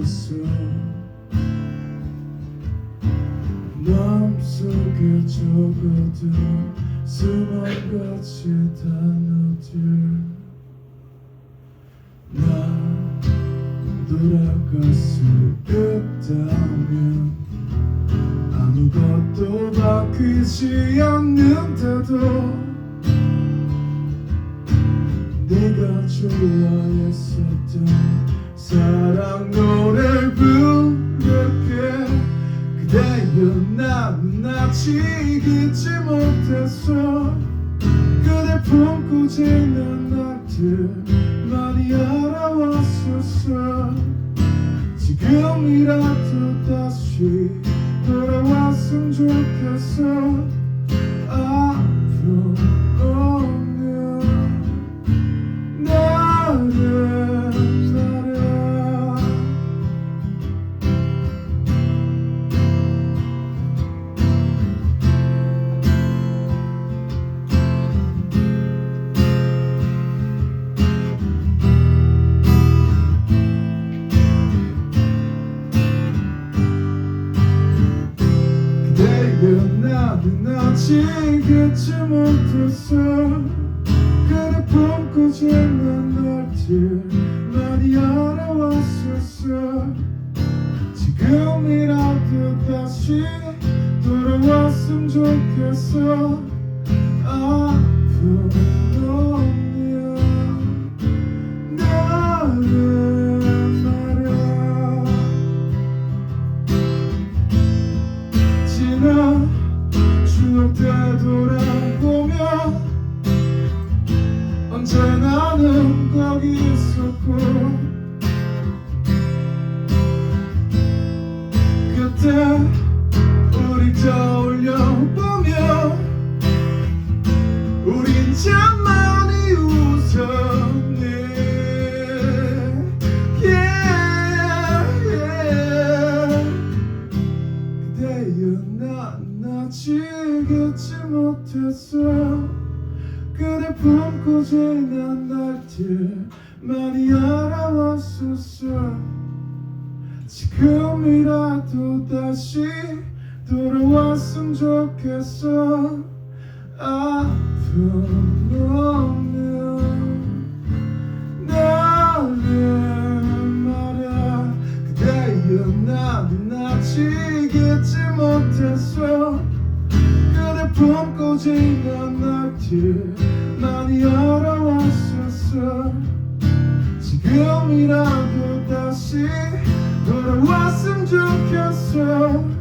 있었어 마음속에 적어둔 수만가지 단어들. 나 돌아갈 수 있다면 아무것도 바뀌지 않는데도 네가 좋아했었던 사랑 노래 부를게. 그대여 나는 아직 잊지 못했어. 그대 품고 지낸 날들 많이 알아왔었어. 지금이라도 다시 돌아왔으면 좋겠어 나는 아직 잊지 못했어. 그대 품고 지낸 날들 많이 알아왔었어. 지금이라도 다시 돌아왔으면 좋겠어 되돌아보면 언제 나는 거기 있었고 그때 우리 떠올려보면 우린 참 많이 웃었네 yeah, yeah. 그대여 난아 직 잊지 못했어. 그대 품고 지난 날들 많이 알아왔었어. 지금이라도 다시 돌아왔으면 좋겠어. 앞으로 오면 나를 말야 그대여 나는 아직 잊지 못했어 품고 지난 날들 많이 알아왔었어. 지금이라도 다시 돌아왔으면 좋겠어